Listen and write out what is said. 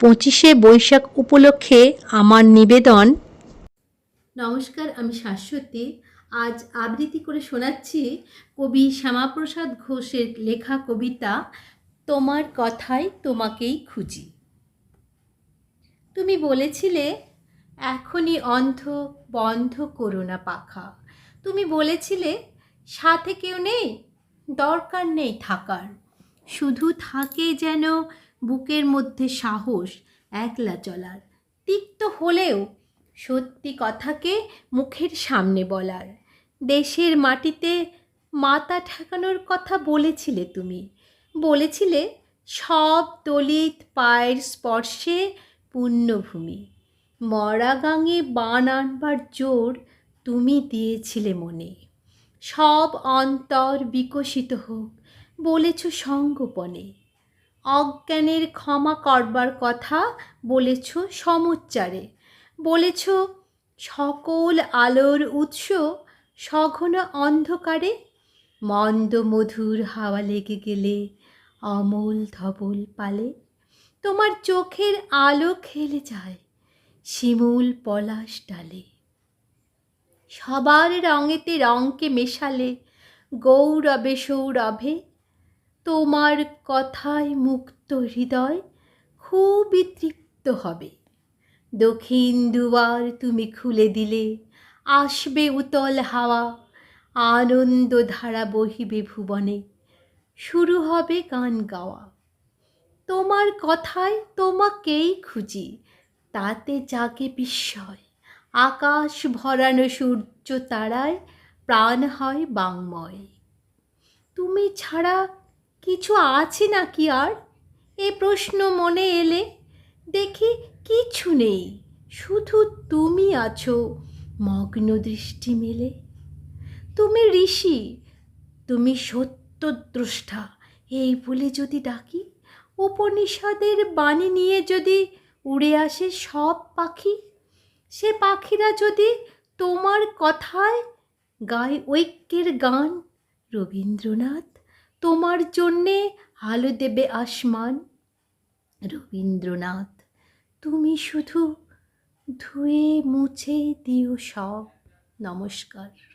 পঁচিশে বৈশাখ উপলক্ষে আমার নিবেদন। নমস্কার, আমি শাশ্বতী। আজ আবৃত্তি করে শোনাচ্ছি কবি শ্যামাপ্রসাদ ঘোষের লেখা কবিতা, তোমার কথাই তোমাকেই খুঁজি। তুমি বলেছিলে, এখনই অন্ধ বন্ধ করো না পাখা। তুমি বলেছিলে, সাথে কেউ নেই, দরকার নেই থাকার। শুধু থাকে যেন বুকের মধ্যে সাহস একলা চলার, তিক্ত হলেও সত্যি কথাকে মুখের সামনে বলার। দেশের মাটিতে মাথা ঠেকানোর কথা বলেছিলে তুমি। বলেছিলে সব দলিত পায়ের স্পর্শে পুণ্যভূমি। মরা গাঙে বান আনবার জোর তুমি দিয়েছিলে মনে। সব অন্তর বিকশিত হোক, বলেছ সঙ্গোপনে। অজ্ঞানের ক্ষমা করবার কথা বলেছ সমুচ্চারে। বলেছ, সকল আলোর উৎস সঘন অন্ধকারে, মন্দ মধুর হাওয়া লেগে গেলে অমল ধবল পালে। তোমার চোখের আলো খেলে যায়, শিমুল পলাশ ডালে। সবার রঙেতে রঙকে মেশালে গৌরবে সৌরভে তোমার কথায় মুক্ত হৃদয় খুবই তৃপ্ত হবে। দক্ষিণ দুয়ার তুমি খুলে দিলে, আসবে উতল হাওয়া আনন্দ ধারা বহিবে ভুবনে, শুরু হবে গান গাওয়া। তোমার কথায় তোমাকেই খুঁজি, তাতে জাগে বিস্ময়। আকাশ ভরানো সূর্য তারায়, প্রাণ হয় বাংময়। তুমি ছাড়া কিছু আছে নাকি আর? এ প্রশ্ন মনে এলে দেখি কিছু নেই, শুধু তুমি আছো মগ্ন দৃষ্টি মেলে। তুমি ঋষি, তুমি সত্যদ্রষ্টা এই বলে যদি ডাকি, উপনিষদের বাণী নিয়ে যদি উড়ে আসে সব পাখি, সে পাখিরা যদি তোমার কথায় গায় ঐক্যের গান, রবীন্দ্রনাথ তোমার জন্যে আলো দেবে আসমান। রবীন্দ্রনাথ তুমি শুধু ধুয়ে মুছে দিও সব। নমস্কার।